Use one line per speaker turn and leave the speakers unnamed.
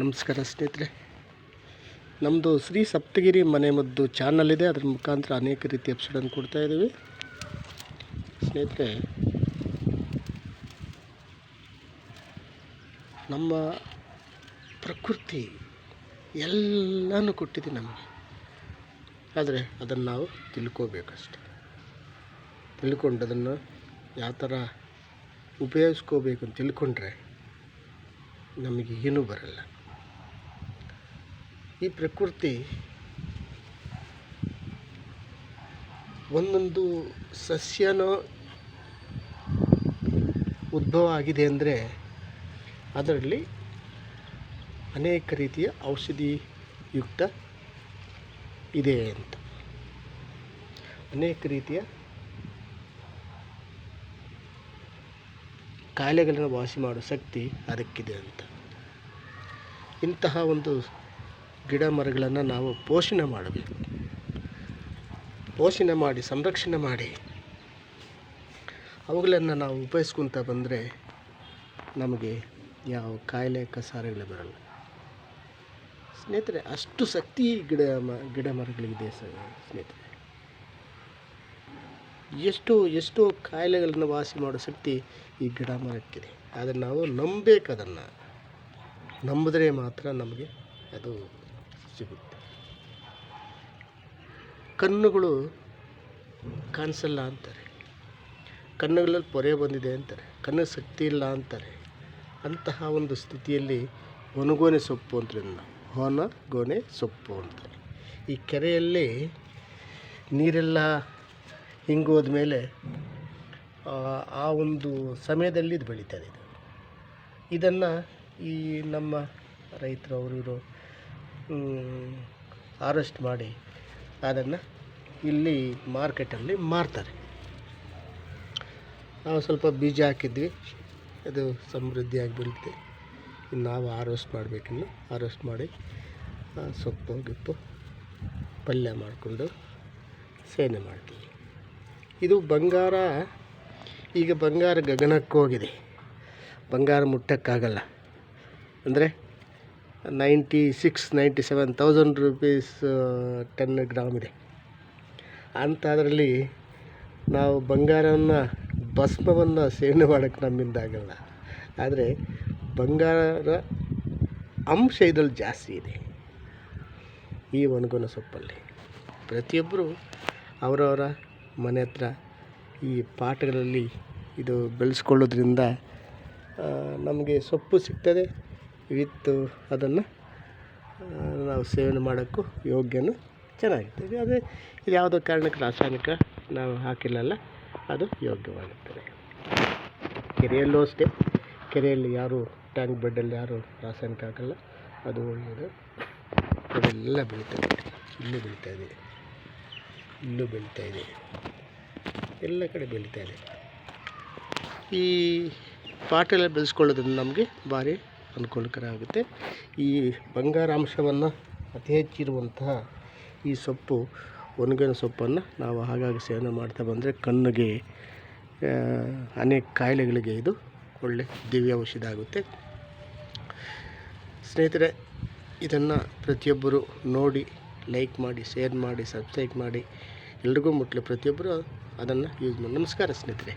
ನಮಸ್ಕಾರ ಸ್ನೇಹಿತರೆ. ನಮ್ಮದು ಶ್ರೀ ಸಪ್ತಗಿರಿ ಮನೆ ಮದ್ದು ಚಾನಲ್ ಇದೆ. ಅದರ ಮುಖಾಂತರ ಅನೇಕ ರೀತಿಯ ಎಪಿಸೋಡನ್ನು ಕೊಡ್ತಾ ಇದ್ದೀವಿ. ಸ್ನೇಹಿತರೆ, ನಮ್ಮ ಪ್ರಕೃತಿ ಎಲ್ಲನೂ ಕೊಟ್ಟಿದೆ ನಮಗೆ ಆದರೆ ಅದನ್ನು ನಾವು ತಿಳ್ಕೋಬೇಕಷ್ಟೆ. ತಿಳ್ಕೊಂಡು ಅದನ್ನು ಯಾವ ಥರ ಉಪಯೋಗಿಸ್ಕೋಬೇಕು ಅಂತ ತಿಳ್ಕೊಂಡ್ರೆ ನಮಗೆ ಏನೂ ಬರಲ್ಲ. ಈ ಪ್ರಕೃತಿ ಒಂದೊಂದು ಸಸ್ಯನೋ ಉದ್ಭವ ಆಗಿದೆ ಅಂದರೆ ಅದರಲ್ಲಿ ಅನೇಕ ರೀತಿಯ ಔಷಧಿ ಯುಕ್ತ ಇದೆ ಅಂತ. ಅನೇಕ ರೀತಿಯ ಕಾಯಿಲೆಗಳನ್ನು ವಾಸಿ ಮಾಡೋ ಶಕ್ತಿ ಅದಕ್ಕಿದೆ ಅಂತ. ಇಂತಹ ಒಂದು ಗಿಡ ಮರಗಳನ್ನು ನಾವು ಪೋಷಣೆ ಮಾಡಬೇಕು. ಪೋಷಣೆ ಮಾಡಿ, ಸಂರಕ್ಷಣೆ ಮಾಡಿ. ಅವುಗಳನ್ನು ನಾವು ಉಪಯೋಗಿಸ್ಕೊತ ಬಂದರೆ ನಮಗೆ ಯಾವ ಕಾಯಿಲೆ, ಕಸಾರಗಳು ಬರಲ್ಲ. ಸ್ನೇಹಿತರೆ, ಅಷ್ಟು ಶಕ್ತಿ ಗಿಡ ಮ, ಗಿಡ ಮರಗಳಿಗಿದೆ ಸ್ನೇಹಿತರೆ. ಎಷ್ಟು, ಎಷ್ಟೋ ಕಾಯಿಲೆಗಳನ್ನು ವಾಸಿ ಮಾಡೋ ಶಕ್ತಿ ಈ ಗಿಡ ಮರಕ್ಕಿದೆ. ಆದರೆ ನಾವು ನಂಬಬೇಕು ಅದನ್ನು ನಂಬಿದ್ರೆ ಮಾತ್ರ ನಮಗೆ ಅದು ಸಿಗುತ್ತೆ. ಕಣ್ಣುಗಳು ಕಾಣಿಸಲ್ಲ ಅಂತಾರೆ. ಕಣ್ಣುಗಳಲ್ಲಿ ಪೊರೆ ಬಂದಿದೆ ಅಂತಾರೆ. ಕಣ್ಣು ಶಕ್ತಿ ಇಲ್ಲ ಅಂತಾರೆ. ಅಂತಹ ಒಂದು ಸ್ಥಿತಿಯಲ್ಲಿ ಒಣಗೋನೆ ಸೊಪ್ಪು ಅಂತಾರೆ ನಾವು ಸೊಪ್ಪು ಅಂತಾರೆ. ಈ ಕೆರೆಯಲ್ಲಿ ನೀರೆಲ್ಲ ಹಿಂಗೋದ ಮೇಲೆ, ಆ ಒಂದು ಸಮಯದಲ್ಲಿ ಇದು ಬೆಳೀತಾರೆ ಇದು ಇದನ್ನು ಈ ನಮ್ಮ ರೈತರು, ಅವರು ಹಾರೆಸ್ಟ್ ಮಾಡಿ ಅದನ್ನು ಇಲ್ಲಿ ಮಾರ್ಕೆಟಲ್ಲಿ ಮಾರ್ತಾರೆ. ನಾವು ಸ್ವಲ್ಪ ಬೀಜ ಹಾಕಿದ್ವಿ. ಅದು ಸಮೃದ್ಧಿಯಾಗಿ ಬೆಳೆದಿದೆ ಇನ್ನು ನಾವು ಹಾರ್ವೆಸ್ಟ್ ಮಾಡಬೇಕಿನ್ನು ಹಾರ್ವೆಸ್ಟ್ ಮಾಡಿ ಸೊಪ್ಪು, ಗಿಪ್ಪು, ಪಲ್ಯ ಮಾಡಿಕೊಂಡು ಸೇವನೆ ಮಾಡ್ತೀವಿ. ಇದು ಬಂಗಾರ, ಈಗ ಬಂಗಾರ ಗಗನಕ್ಕೆ ಹೋಗಿದೆ. ಬಂಗಾರ ಮುಟ್ಟಕ್ಕಾಗಲ್ಲ. ಅಂದರೆ ninety six, ninety seven thousand rupees ten gram ಇದೆ. ಅಂಥದ್ರಲ್ಲಿ ನಾವು ಬಂಗಾರವನ್ನು, ಭಸ್ಮವನ್ನು ಸೇವನೆ ಮಾಡೋಕ್ಕೆ ನಮ್ಮಿಂದ ಆಗಲ್ಲ. ಆದರೆ ಬಂಗಾರ ಅಂಶ ಇದರಲ್ಲಿ ಜಾಸ್ತಿ ಇದೆ. ಈ ಒಣಗೊನ ಸೊಪ್ಪಲ್ಲಿ. ಪ್ರತಿಯೊಬ್ಬರು ಅವರವರ ಮನೆ ಹತ್ರ ಈ ಪಾಟ್ಗಳಲ್ಲಿ ಇದು ಬೆಳೆಸ್ಕೊಳ್ಳೋದ್ರಿಂದ ನಮಗೆ ಸೊಪ್ಪು ಸಿಗ್ತದೆ. ವಿತ್ತು ಅದನ್ನು ನಾವು ಸೇವನೆ ಮಾಡೋಕ್ಕೂ ಯೋಗ್ಯನೂ ಚೆನ್ನಾಗಿರ್ತದೆ. ಅದೇ ಇದು ಯಾವುದೋ ಕಾರಣಕ್ಕೆ ರಾಸಾಯನಿಕ ನಾವು ಹಾಕಿಲ್ಲಲ್ಲ, ಅದು ಯೋಗ್ಯವಾಗಿರ್ತದೆ ಕೆರೆಯಲ್ಲೂ ಅಷ್ಟೇ. ಕೆರೆಯಲ್ಲಿ ಯಾರು, ಟ್ಯಾಂಕ್ ಬೆಡ್ಡಲ್ಲಿ ಯಾರು ರಾಸಾಯನಿಕ ಹಾಕಲ್ಲ, ಅದು ಒಳ್ಳೆಯದು. ಅದೆಲ್ಲ ಇದೆ. ಇಲ್ಲೂ ಬೆಳೀತಾ ಇದೆ. ಇಲ್ಲೂ ಬೆಳೀತಾ ಇದೆ. ಎಲ್ಲ ಕಡೆ ಬೆಳೀತಾ ಇದೆ. ಈ ಪಾಟೆಲ್ಲ ಬೆಳೆಸ್ಕೊಳ್ಳೋದ್ರಿಂದ ನಮಗೆ ಭಾರಿ ಅನುಕೂಲಕರ ಆಗುತ್ತೆ. ಈ ಬಂಗಾರಾಂಶವನ್ನು ಅತಿ ಹೆಚ್ಚಿರುವಂತಹ ಈ ಸೊಪ್ಪು ಒಣಗಿನ ಸೊಪ್ಪನ್ನು ನಾವು ಹಾಗಾಗಿ ಸೇವನೆ ಮಾಡ್ತಾ ಬಂದರೆ ಕಣ್ಣಿಗೆ ಅನೇಕ ಕಾಯಿಲೆಗಳಿಗೆ ಇದು ಒಳ್ಳೆ ದಿವ್ಯ ಔಷಧ ಆಗುತ್ತೆ. ಸ್ನೇಹಿತರೆ, ಇದನ್ನು ಪ್ರತಿಯೊಬ್ಬರು ನೋಡಿ, ಲೈಕ್ ಮಾಡಿ, ಶೇರ್ ಮಾಡಿ, ಸಬ್ಸ್ಕ್ರೈಬ್ ಮಾಡಿ, ಎಲ್ರಿಗೂ ಮುಟ್ಲಿ ಪ್ರತಿಯೊಬ್ಬರು ಅದನ್ನು ಯೂಸ್ ಮಾಡಿ. ನಮಸ್ಕಾರ ಸ್ನೇಹಿತರೆ.